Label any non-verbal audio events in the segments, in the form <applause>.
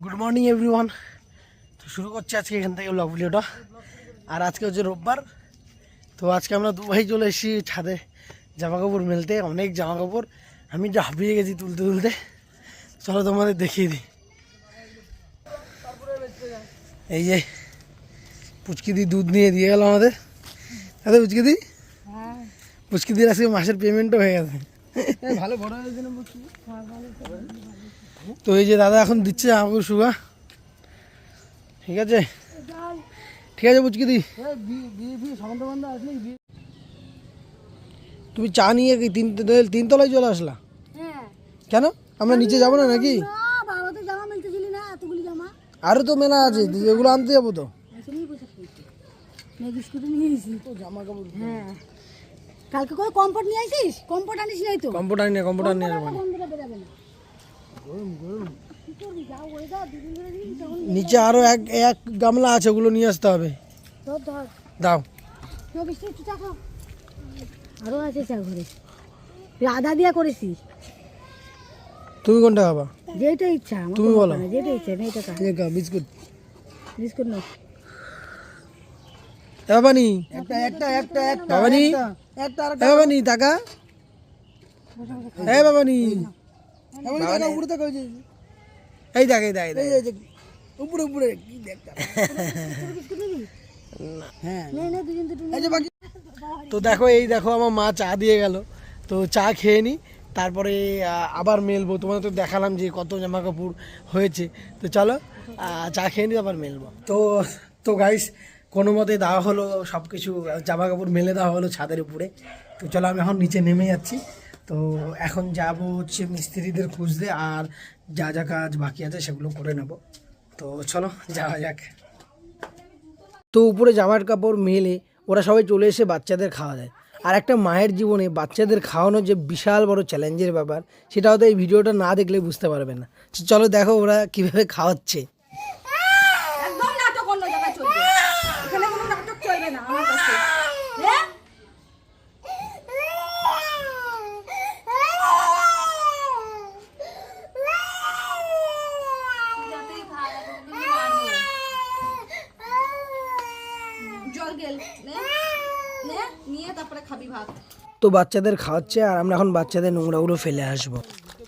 Good morning everyone তো শুরু করছি আজকে এখান থেকে ব্লগ ভিডিওটা। আর আজকে হচ্ছে রোববার। তো আজকে আমরা দু ভাই চলে এসেছি ছাদে জামা কাপড় মেলতে, অনেক জামা কাপড় আমি যা হাঁপিয়ে গেছি তুলতে তুলতে। চলো তোমাদের দেখিয়ে দিই। এই যে পুচকি দি দুধ নিয়ে দিয়ে গেল আমাদের। আরে পুচকি দি? পুচকি দির আজকে মাসের পেমেন্টও হয়ে গেছে। ভালো বড় হয়েছে তো এই যে দাদা এখন দিচ্ছে আমাকে সুগা। ঠিক আছে? ঠিক আছে বুঝকি দি? তুমি চা নিয়ে কি তিন তিনতলায় চলে আসলা? কেন? আমরা নিচে যাব না নাকি? বাবা তো মেলা আছে এগুলো আনতে যাব তো। কালকে কম্পোর্ট নিয়ে আসিস কম্পোর্ট আনিস নাই তো? কম্পোর্ট নিয়ে কম্পিউটার নিয়ে যাব না। নিচে আরও এক এক গামলা আছে ওগুলো নিয়ে আসতে হবে। দাও। আরও আছে চা ঘরে। আধা দিয়া করেছিস তুমি কোনটা খাবা? যেটা ইচ্ছা তুমি বলো। যেটা ইচ্ছা টাকা এই খা, বিস্কুট। বিস্কুট নাও। এ একটা একটা একটা একটা বাবানি। একটা আর এ বাবানি টাকা। এ বাবানি। উপরে এই দেখ এই দেখ এই দেখ। উপরে কি হ্যাঁ। তো দেখো এই দেখো আমার মা চা দিয়ে গেল। তো চা খেয়ে নি। তারপরে আবার মেলবো। তোমাদের তো দেখালাম যে কত জামা কাপড় হয়েছে। তো চলো চা খেয়ে নি আবার মেলবো। তো তো গাইস কোনো মতে দেওয়া হলো সব কিছু জামা কাপড় মেলে দেওয়া হলো ছাদের উপরে। তো চলো আমি এখন নিচে নেমে যাচ্ছি। তো এখন যাব হচ্ছে মিস্ত্রিদের খুঁজতে আর যা যা কাজ বাকি আছে সেগুলো করে নেব। তো চলো, যাওয়া যাক। তো উপরে জামার কাপড় মেলে, ওরা সবাই চলে এসে বাচ্চাদের খাওয়া দেয়। আর একটা মায়ের জীবনে বাচ্চাদের খাওয়ানোর যে বিশাল বড় চ্যালেঞ্জের ব্যাপার সেটা হয়তো এই ভিডিওটা না দেখলে বুঝতে পারবে না। চলো দেখো ওরা কীভাবে খাওয়াচ্ছে একদম নাটক অন্য জায়গায় চলবে এখানে কোনো নাটক চলবে না আমার কাছে হ্যাঁ তো বাচ্চাদের খাওয়াচ্ছে আর আমরা এখন বাচ্চাদের নোংরাগুলো ফেলে আসব।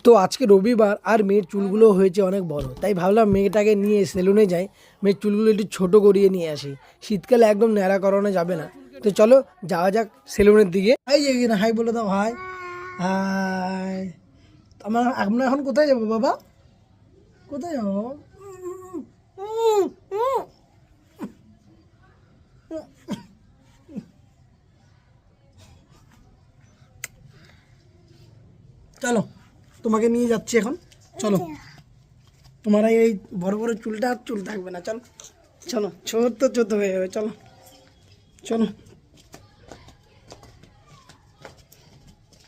তো আজকে রবিবার আর মেয়ের চুলগুলো হয়েছে অনেক বড়, তাই ভাবলাম মেয়েটাকে নিয়ে সেলুনে যাই, মেয়ের চুলগুলো একটু ছোট করিয়ে নিয়ে আসি। শীতকালে একদম ন্যাড়া করানো যাবে না। তো চলো যাওয়া যাক সেলুনের দিকে। এই যে হাই বলে দাও, হাই। হাই। আমরা আমরা এখন কোথায় যাব বাবা? কোথায় যাব চলো, তোমাকে নিয়ে যাচ্ছি এখন। চলো। তোমার এই বড় বড় চুলটা আর চুল থাকবে না। চলো চলো ছোট ছোট হয়ে যাবে, চলো চলো।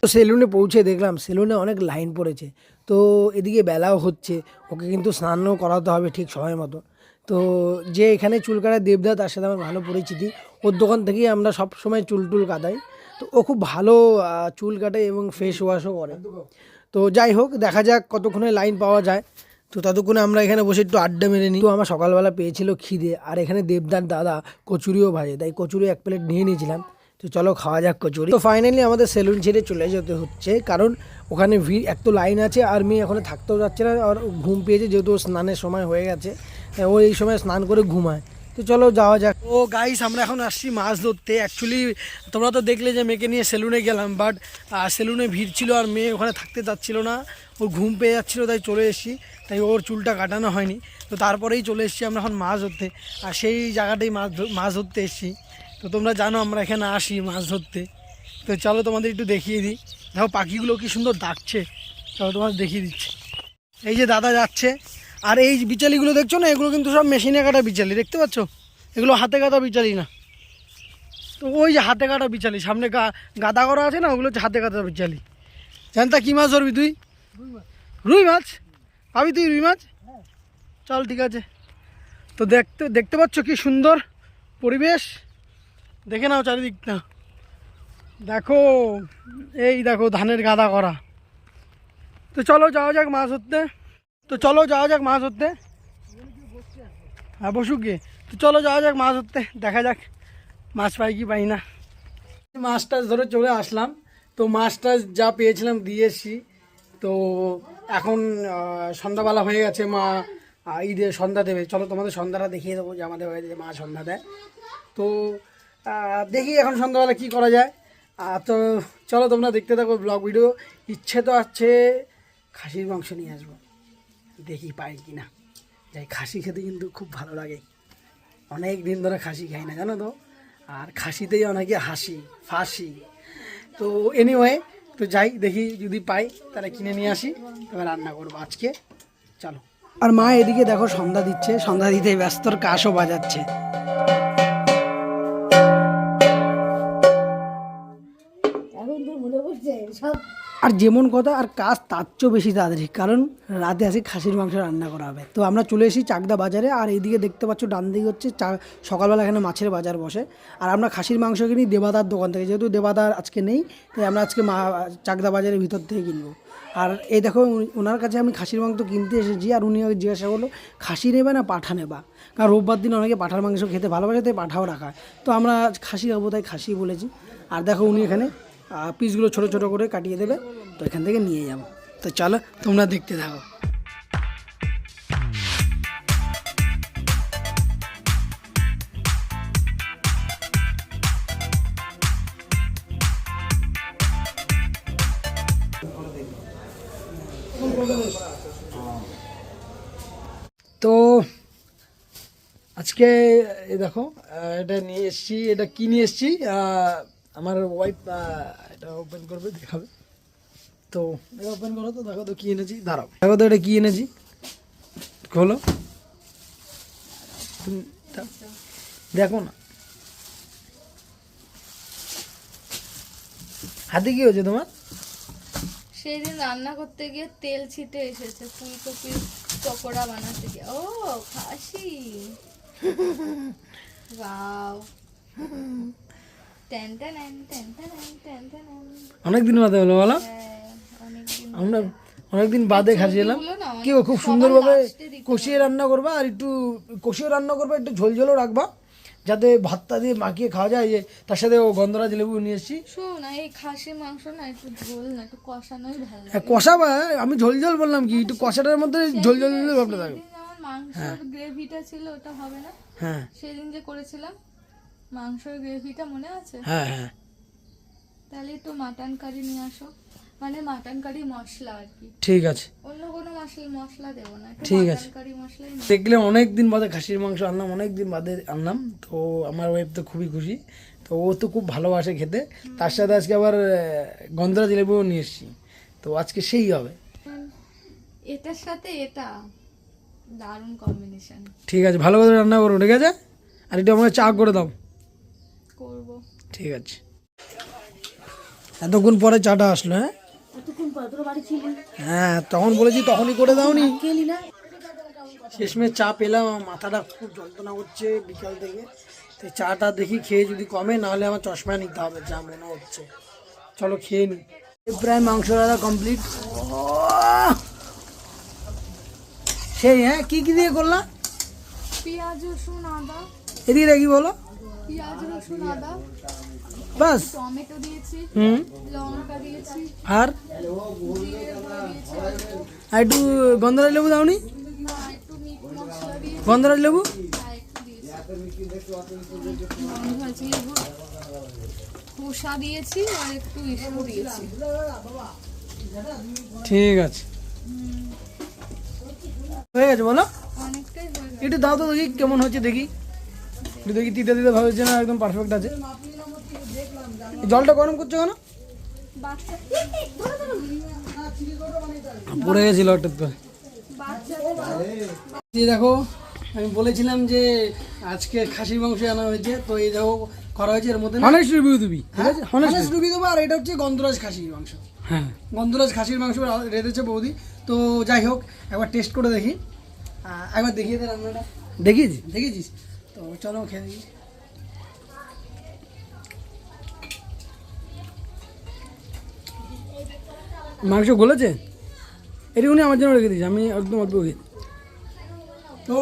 সেলুনে পৌঁছে দেখলাম, সেলুনে অনেক লাইন পড়েছে। তো এদিকে বেলাও হচ্ছে, ওকে কিন্তু স্নানও করাতে হবে ঠিক সময় মতো। তো যে এখানে চুল কাটায় দেবদা, তার সাথে আমার ভালো পরিচিতি। ওর দোকান থেকেই আমরা সব সময় চুল টুল কাটাই। তো ও খুব ভালো চুল কাটে এবং ফেস ওয়াশও করে। তো যাই হোক, দেখা যাক কতক্ষণে লাইন পাওয়া যায়। তো ততক্ষণে আমরা এখানে বসে একটু আড্ডা মেরে নিই। তো আমার সকালবেলা পেয়েছিল খিদে, আর এখানে দেবদার দাদা কচুরিও ভাজে, তাই কচুরি এক প্লেট নিয়ে নিয়েছিলাম। তো চলো খাওয়া যাক কচুরি। তো ফাইনালি আমাদের সেলুন ছেড়ে চলে যেতে হচ্ছে, কারণ ওখানে ভিড়, এক তো লাইন আছে, আর মেয়ে এখন থাকতেও যাচ্ছে না, আর ঘুম পেয়েছে, যেহেতু স্নানের সময় হয়ে গেছে। ও এই সময় স্নান করে ঘুমায়। তো চলো যাওয়া যাক। ও গাইস আমরা এখন আসছি মাছ ধরতে। অ্যাকচুয়ালি তোমরা তো দেখলে যে মেয়েকে নিয়ে সেলুনে গেলাম বাট সেলুনে ভিড় ছিল আর মেয়ে ওখানে থাকতে চাচ্ছিলো না। ওর ঘুম পেয়ে যাচ্ছিল, তাই চলে এসেছি। তাই ওর চুলটা কাটানো হয়নি। তো তারপরেই চলে এসেছি আমরা এখন মাছ ধরতে। আর সেই জায়গাটাই মাছ মাছ ধরতে এসেছি। তো তোমরা জানো আমরা এখানে আসি মাছ ধরতে। তো চলো তোমাদের একটু দেখিয়ে দিই। দেখো পাখিগুলো কি সুন্দর ডাকছে। চলো তোমাদের দেখিয়ে দিচ্ছি। এই যে দাদা যাচ্ছে। আর এই বিচালিগুলো দেখছ না? এগুলো কিন্তু সব মেশিনে কাটা বিচালি, দেখতে পাচ্ছ? এগুলো হাতে কাটা বিচালি না। তো ওই যে হাতে কাটা বিচালি, সামনে গা গাদা করা আছে না, ওগুলো হচ্ছে হাতে কাটা বিচালি। জানতা কী মাছ ধরবি তুই? রুই মাছ। পাবি তুই রুই মাছ? চল, ঠিক আছে। তো দেখতে দেখতে পাচ্ছ কি সুন্দর পরিবেশ? দেখে নাও চারিদিকটা। দেখো, এই দেখো ধানের গাদা করা। তো চলো, যাওয়া যাক মাছ ধরতে। তো চলো যাওয়া যাক মাছ ধরতে। হ্যাঁ বসুক গিয়ে। তো চলো যাওয়া যাক মাছ ধরতে, দেখা যাক মাছ পাই কি পাই না। মাছ টাছ ধরে চলে আসলাম। তো মাছ টাছ যা পেয়েছিলাম দিয়ে এসছি। তো এখন সন্ধ্যাবেলা হয়ে গেছে, মা ঈদের সন্ধ্যা দেবে। চলো তোমাদের সন্ধ্যাটা দেখিয়ে দেবো যে আমাদের বাড়িতে মা সন্ধ্যা দেয়। তো দেখি এখন সন্ধ্যাবেলা কি করা যায়। তো চলো তোমরা দেখতে থাকো ব্লগ ভিডিও। ইচ্ছে তো আছে, খাসির মাংস নিয়ে আসব। দেখি পাই কি না যাই, খাসি খেতে কিন্তু খুব ভালো লাগে। অনেক দিন ধরে খাসি খাই না, জানো তো? আর খাসিতেই অনেকে হাসি, ফাঁসি। তো এনিওয়ে তো যাই, দেখি যদি পাই, তাহলে কিনে নিয়ে আসি। তবে রান্না করব আজকে। চলো। আর মা এদিকে দেখো সন্ধ্যা দিচ্ছে। সন্ধ্যা দিতে ব্যস্তর কাশও বাজাচ্ছে। আর যেমন কথা, আর কাজ তার চেয়েও বেশি তাড়াতাড়ি। কারণ রাতে আসি খাসির মাংস রান্না করা হবে। তো আমরা চলে এসেছি চাকদা বাজারে, আর এইদিকে দেখতে পাচ্ছ ডান দিকে হচ্ছে চা, সকালবেলা এখানে মাছের বাজার বসে। আর আমরা খাসির মাংস কিনি দেবাদার দোকান থেকে, যেহেতু দেবাদার আজকে নেই, তাই আমরা আজকে মা, চাকদা বাজারের ভিতর থেকে কিনবো। আর এই দেখো ওনার কাছে আমি খাসির মাংস কিনতে এসেছি, আর উনি জিজ্ঞাসা করল, খাসি নেবে না পাঠা নেবা? কারণ রোববার দিন অনেকে পাঠার মাংস খেতে ভালোবাসে, তাই পাঠাও রাখা তো আমরা খাসি খাব, তাই খাসি বলেছি। আর দেখো উনি এখানে পিসগুলো ছোট ছোট করে কাটিয়ে দেবে, তো এখান থেকে নিয়ে যাব। তো চলো, তোমরা দেখতে থাকো। তো আজকে দেখো এটা নিয়ে এসছি, এটা কি নিয়ে এসছি? আমার ওয়াইফ এটা ওপেন করবে দেখাবে। তো এটা ওপেন করো তো দেখো তো কি এনেছি দাঁড়াও। দেখো তো এটা কি এনেছি খোলো। তুমি দেখো না। হাতে কি হয়েছে তোমার? সেই দিন রান্না করতে গিয়ে তেল ছিটে এসেছে ফুলকপির পকোড়া বানাতে গিয়ে ও খাসি। <laughs> ওয়াও অনেকদিন বাদে হলো বলো হ্যাঁ, আমরা অনেকদিন বাদে খাসি এলাম ছবিগুলো কি খুব সুন্দরভাবে কষিয়ে রান্না করবা আর একটু কষিয়ে রান্না করবা একটু ঝোল ঝোলও রাখবা যাতে ভাতটা দিয়ে মাখিয়ে খাওয়া যায়। যে তার সাথে ও গন্ধরাজ লেবু নিয়ে এসেছি। এই খাসি মাংস না একটু ঝোল না একটু কষানোই ভালো লাগে। হ্যাঁ, আমি ঝোল ঝোল বললাম কি একটু কষাটার মধ্যে ঝোল ঝোল ঝোল ভাবটা থাকবে। মাংসের গ্রেভিটা ছিল ওটা হবে না? হ্যাঁ। সেদিন যে করেছিলাম মাংসের গ্রেভিটা মনে আছে? হ্যাঁ হ্যাঁ। তাহলে একটু মাটন কারি নিয়ে আসো। মানে মাটন কারি মশলা আর কি। ঠিক আছে। অন্য কোনো মশলা মশলা দেবো না। ঠিক আছে। কারি মশলাই দেখলে অনেক দিন বাদে খাসির মাংস আনলাম অনেক দিন বাদে আনলাম। তো আমার ওয়াইফ তো খুবই খুশি। তো ও তো খুব ভালোবাসে খেতে। তার সাথে আজকে আবার আহ, গন্ধরাজ লেবুও নিয়ে এসেছি। তো আজকে সেই হবে। এটার সাথে এটা। দারুণ কম্বিনেশন ঠিক আছে ভালো করে রান্না করো ঠিক আছে? আর একটু আমাকে চা করে দাও। করব। ঠিক আছে। এতক্ষণ পরে চাটা আসলো হ্যাঁ? হ্যাঁ তখন বলেছি তখনই করে দাওনি। শেষমেশ চা পেলাম আমার মাথাটা খুব যন্ত্রণা করছে বিকাল থেকে। তো চাটা দেখি খেয়ে যদি কমে নাহলে আমার চশমা নিতে হবে যা মনে হচ্ছে। চলো খেয়ে নি। প্রায় মাংস রান্না কমপ্লিট সেই হ্যাঁ কি কি দিয়ে করলা? পেঁয়াজ রসুন আদা। এদিকে দেখি বলো। পেঁয়াজ রসুন আদা? বাস। টমেটো দিয়েছি হুম। লঙ্কা দিয়েছি আর? আর একটু গন্ধরাজ লেবু দাওনি? গন্ধরাজ লেবু? দিয়েছি খোসা দিয়েছি আর একটু ইসু দিয়েছি। ঠিক আছে। হয়ে গেছে বলো? একটু দাও তো দেখি কেমন হচ্ছে দেখি। একটু দেখি তিতে তিতে ভাবে হচ্ছে না একদম পারফেক্ট আছে। জলটা গরম করছ কেন? পড়ে গেছিল হঠাৎ করে। দেখো আমি বলেছিলাম যে আজকে খাসির মাংস আনা হয়েছে তো এই দেখো করা হয়েছে এর মধ্যে হনেস্ট রিভিউ দিবি হনেস্ট রিভিউ দেবো আর এটা হচ্ছে গন্ধরাজ খাসির মাংস। হ্যাঁ। গন্ধরাজ খাসির মাংস রেঁধেছে বৌদি। তো যাই হোক একবার টেস্ট করে দেখি। একবার দেখিয়ে দে রান্নাটা। দেখিয়েছি? দেখিয়েছিস? তো চলো খেয়ে দেখি মাংস গলেছে? এটুকুনি আমার জন্য রেখে দিয়েছি, আমি একদম অল্প তো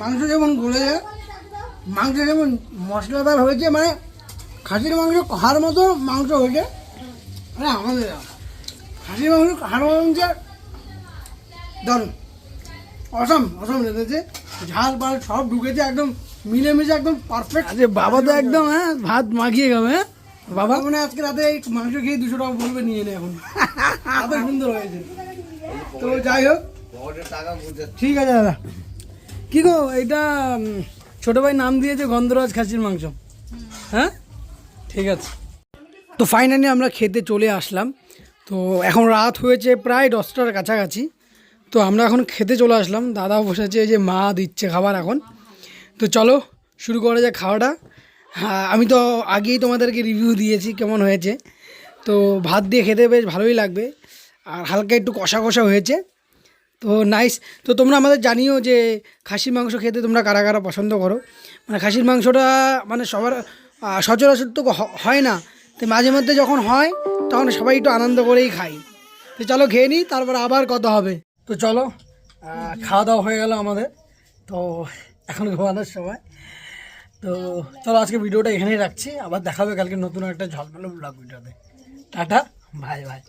মাংস যেমন গলেছে, মাংস যেমন মশলাদার হয়েছে মানে খাসির মাংস খাওয়ার মতো মাংস হয়েছে মানে আমাদের খাসির মাংস খাওয়ার মাংস দারুণ। অসম অসম লেগেছে। ঝাল পাল সব ঢুকেছে একদম মিলেমিশে একদম পারফেক্ট আরে বাবা তো একদম হ্যাঁ ভাত মাখিয়ে গেবে হ্যাঁ। বাবা? মানে আজকে রাতে এই মাংস খেয়ে দুশো টাকা বলবে নিয়ে নে এখন। এত সুন্দর হয়েছে। তো যাই হোক। ঠিক আছে দাদা। কি গো এটা ছোট ভাই নাম দিয়েছে গন্ধরাজ খাসির মাংস। হ্যাঁ? ঠিক আছে। তো ফাইনালি আমরা খেতে চলে আসলাম। তো এখন রাত হয়েছে প্রায় দশটার কাছাকাছি। তো আমরা এখন খেতে চলে আসলাম। দাদা বসেছে যে মা দিচ্ছে খাবার এখন। তো চলো, শুরু করা যাক খাওয়াটা। হ্যাঁ আমি তো আগেই তোমাদেরকে রিভিউ দিয়েছি কেমন হয়েছে। তো ভাত দিয়ে খেতে বেশ ভালোই লাগবে। আর হালকা একটু কষা কষা হয়েছে। তো নাইস তো তোমরা আমাদের জানিও যে খাসির মাংস খেতে তোমরা কারা কারা পছন্দ করো। মানে খাসির মাংসটা মানে সবার সচরাচর তো হয় না। তো মাঝে মধ্যে যখন হয়, তখন সবাই একটু আনন্দ করেই খাই। তো চলো খেয়ে নিই, তারপর আবার কথা হবে। তো চলো খাওয়া দাওয়া হয়ে গেল আমাদের। তো এখন ঘুমানোর সময়। তো চলো আজকে ভিডিওটা এখানেই রাখছি। আবার দেখাবে কালকে নতুন একটা ঝলমলে ব্লগ ভিডিওতে। টাটা ভাই বাই